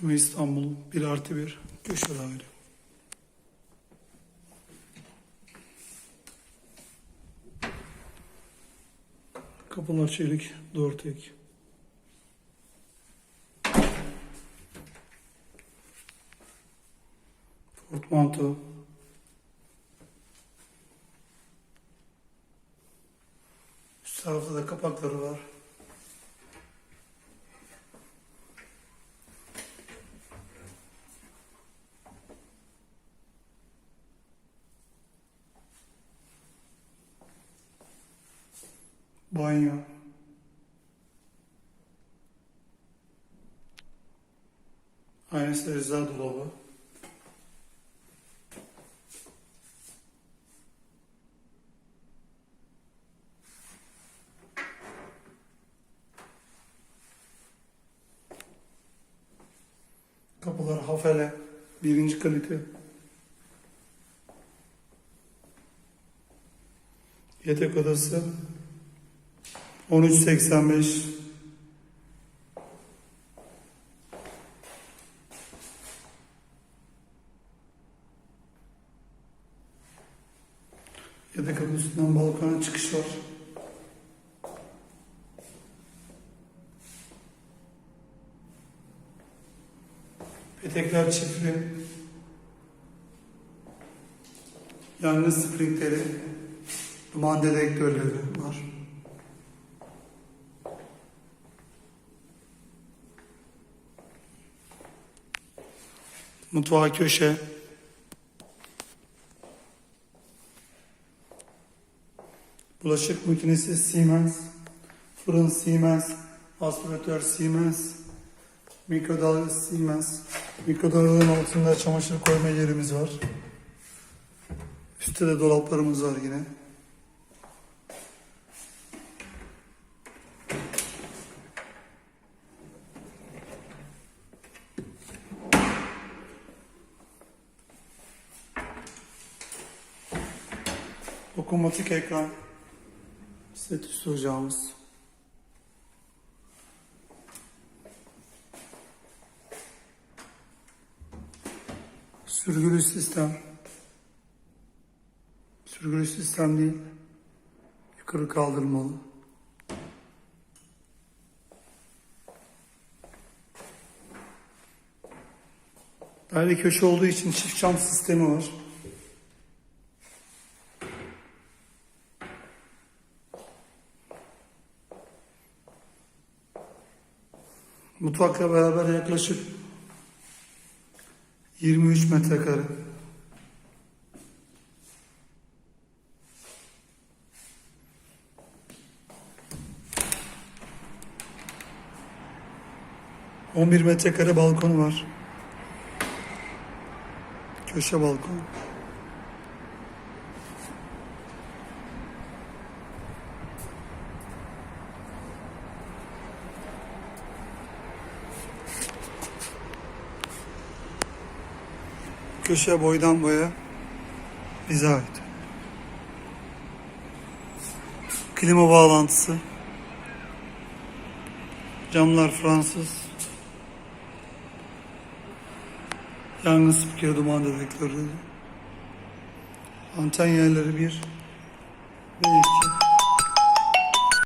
Tema İstanbul 1 artı 1 köşe daire. Kapılar çelik, duvar tek. Portmanto. Üst tarafta da kapakları var. Banyo. Aynısı ecza dolabı. Kapılar hafele. Birinci kalite. Yatak odası 1385 Yatak odasından balkona çıkış var. Petekler çiftli. Yangın springleri, duman dedektörleri var. Mutfağı köşe. Bulaşık makinesi Siemens. Fırın Siemens. Aspiratör Siemens. Mikrodalga Siemens. Mikrodalganın altında çamaşır koyma yerimiz var. Üstte de dolaplarımız var yine. Dokunmatik ekran. Set üstü ocağımız. Sürgülü sistem. Sürgülü sistem değil. Yukarı kaldırmalı. Daire köşe olduğu için çift cam sistemi var. Mutfakla beraber yaklaşık 23 metrekare. On bir metrekare balkonu var. Köşe balkon. Köşe boydan boya bize ait. Klima bağlantısı. Camlar Fransız. Yangın spikeri duman dedektörü. Anten yerleri bir ve iki.